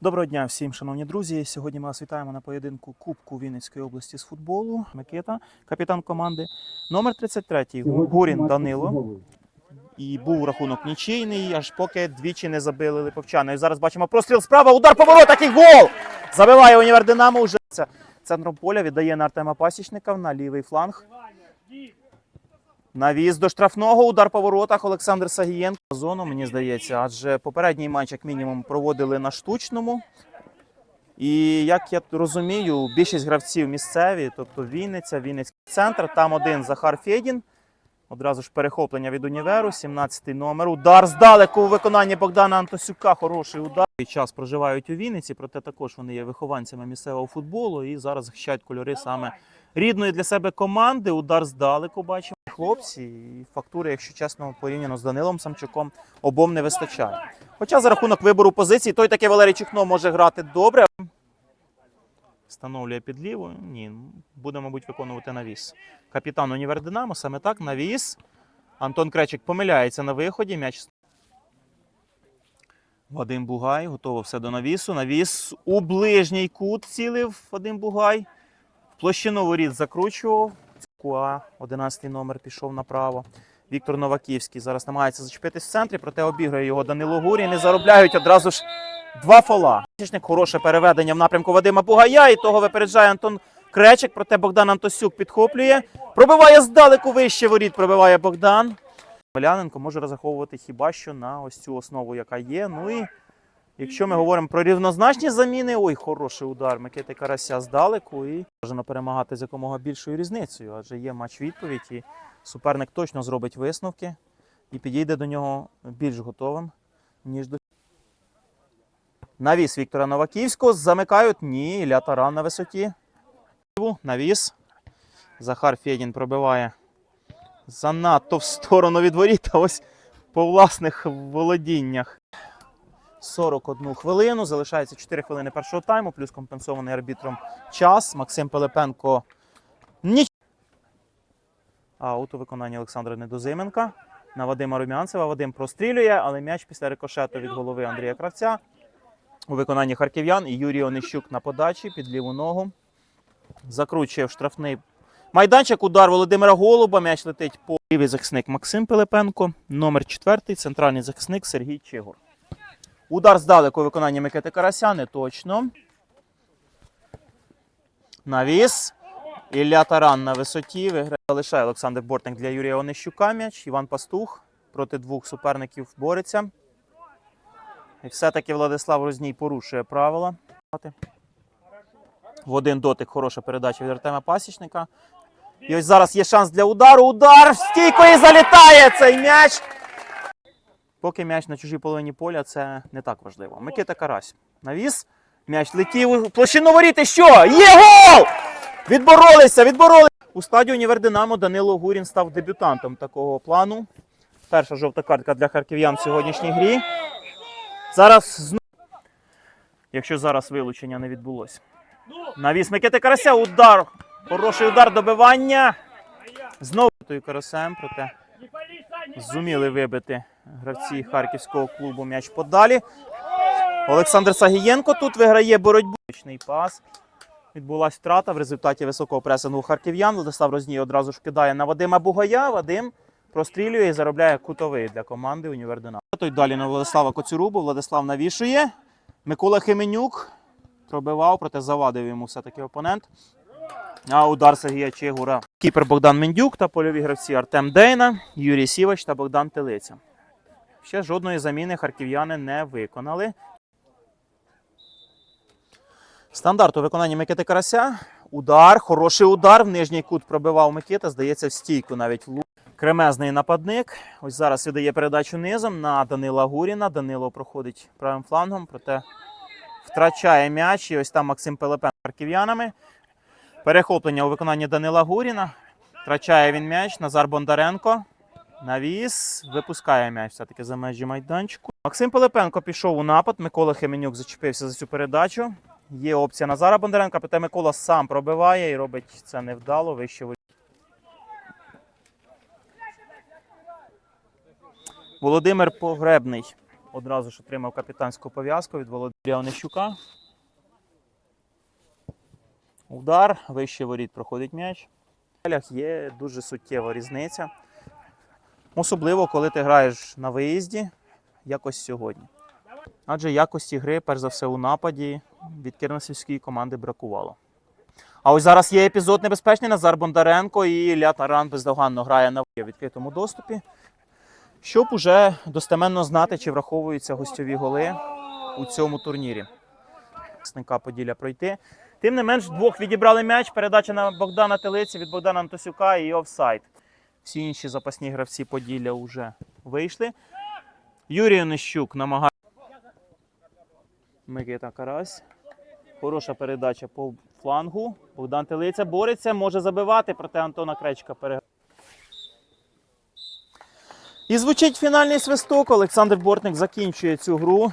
Доброго дня всім, шановні друзі. Сьогодні ми вас вітаємо на поєдинку Кубку Вінницької області з футболу. Микита, капітан команди. Номер 33 Гурін Данило. І був рахунок нічийний, аж поки двічі не забили липовчани. І зараз бачимо простріл справа, удар по воротах і гол! Забиває універ Динамо. Уже центром поля віддає на Артема Пасічника на лівий фланг. Навіз до штрафного, удар по воротах Олександр Сагієнко. Зону, мені здається, адже попередній матч, як мінімум, проводили на штучному. І як я розумію, більшість гравців місцеві, тобто Вінниця, Вінницький центр, там один Захар Федін. Одразу ж перехоплення від універу, 17-й номер. Удар здалеку у виконанні Богдана Антосюка. Хороший удар. І час проживають у Вінниці, проте також вони є вихованцями місцевого футболу і зараз захищають кольори саме рідної для себе команди. Удар здалеку бачимо. Хлопці і фактури, якщо чесно, порівняно з Данилом Самчуком, обом не вистачає. Хоча за рахунок вибору позицій, той таки Валерій Чухно може грати добре. Встановлює під лівою. Ні, буде, мабуть, виконувати навіс. Капітан Універ Динамо, саме так, навіс. Антон Кречик помиляється на виході. М'яч. Вадим Бугай, готово все до навісу. Навіс у ближній кут цілив Вадим Бугай. В площину воріт закручував. Куа, 11 номер пішов направо. Віктор Новаківський зараз намагається зачепитись в центрі, проте обіграє його Данило Гурі. Не заробляють одразу ж два фола. Хороше переведення в напрямку Вадима Бугая, і того випереджає Антон Кречик, проте Богдан Антосюк підхоплює. Пробиває здалеку вище воріт, пробиває Богдан. Маляненко може розраховувати хіба що на ось цю основу, яка є. Ну і якщо ми говоримо про рівнозначні заміни, ой, хороший удар Микити Карася здалеку і бажано перемагати з якомога більшою різницею, адже є матч відповідь, і суперник точно зробить висновки і підійде до нього більш готовим, ніж до. Навіс Віктора Новаківського замикають. Ні, Ілля Таран на висоті. Навіс. Захар Федін пробиває занадто в сторону від воріт, а ось по власних володіннях. 41 хвилину. Залишається 4 хвилини першого тайму, плюс компенсований арбітром час. Максим Пилипенко ніч. Аут у виконанні Олександра Недозименка. На Вадима Румянцева. Вадим прострілює, але м'яч після рикошету від голови Андрія Кравця. У виконанні харків'ян і Юрій Онищук на подачі під ліву ногу. Закручує в штрафний майданчик. Удар Володимира Голуба. М'яч летить по лівий захисник Максим Пилипенко. Номер 4 центральний захисник Сергій Чигур. Удар здалеку у виконанні Микити Карася. Не точно. Навіс. Ілля Таран на висоті. Виграє залишає Олександр Бортник для Юрія Онищука м'яч. Іван Пастух проти двох суперників бореться. І все-таки Владислав Розній порушує правила. В один дотик хороша передача від Артема Пасічника. І ось зараз є шанс для удару. Удар! Стійко і залітає цей м'яч. Поки м'яч на чужій половині поля, це не так важливо. Микита Карась. Навіс. М'яч летів у площину воріти. Що? Є гол! Відборолися, відборолися. У стадіо Універ Динамо Данило Гурін став дебютантом такого плану. Перша жовта картка для харків'ян в сьогоднішній грі. Зараз знову. Якщо зараз вилучення не відбулося. Навіс Микити Карася. Удар. Хороший удар добивання. Знову карасем, проте зуміли вибити гравці харківського клубу м'яч подалі. Олександр Сагієнко тут виграє боротьбу. Пас. Відбулася втрата в результаті високого пресингу харків'ян. Владислав Розній одразу ж кидає на Вадима Бугая. Вадим прострілює і заробляє кутовий для команди Універ Динамо. Той далі на Владислава Коцюрубу. Владислав навішує. Микола Хименюк пробивав, проте завадив йому все-таки опонент. А удар Сергія Чигура. Кіпер Богдан Мендюк та польові гравці Артем Дейна, Юрій Сівач та Богдан Телиця. Ще жодної заміни харків'яни не виконали. Стандарт у виконанні Микити Карася. Удар, хороший удар. В нижній кут пробивав Микита. Здається, в стійку навіть лук. Кремезний нападник. Ось зараз віддає передачу низом на Данила Гуріна. Данило проходить правим флангом, проте втрачає м'яч. І ось там Максим Пилипенко з харків'янами. Перехоплення у виконанні Данила Гуріна. Втрачає він м'яч. Назар Бондаренко. Навіс випускає м'яч все-таки за межі майданчику. Максим Пилипенко пішов у напад. Микола Хеменюк зачепився за цю передачу. Є опція Назара Бондаренка, проте Микола сам пробиває і робить це невдало. Вище волі. Володимир Погребний одразу ж отримав капітанську пов'язку від Володимира Онищука. Удар, вище воріт проходить м'яч. В є дуже суттєва різниця. Особливо, коли ти граєш на виїзді, якось сьогодні. Адже якості гри, перш за все, у нападі від кірносівської команди бракувало. А ось зараз є епізод небезпечний. Назар Бондаренко і Ілля Таран бездоганно грає на відкритому доступі, щоб уже достеменно знати, чи враховуються гостьові голи у цьому турнірі. Сника Поділля пройти. Тим не менш, двох відібрали м'яч. Передача на Богдана Телиці від Богдана Антосюка і офсайд. Всі інші запасні гравці Поділля вже вийшли. Юрій Онищук намагає. Микита Карась. Хороша передача по флангу. Богдан Телиця бореться, може забивати, проте Антона Кречка пере. І звучить фінальний свисток. Олександр Бортник закінчує цю гру.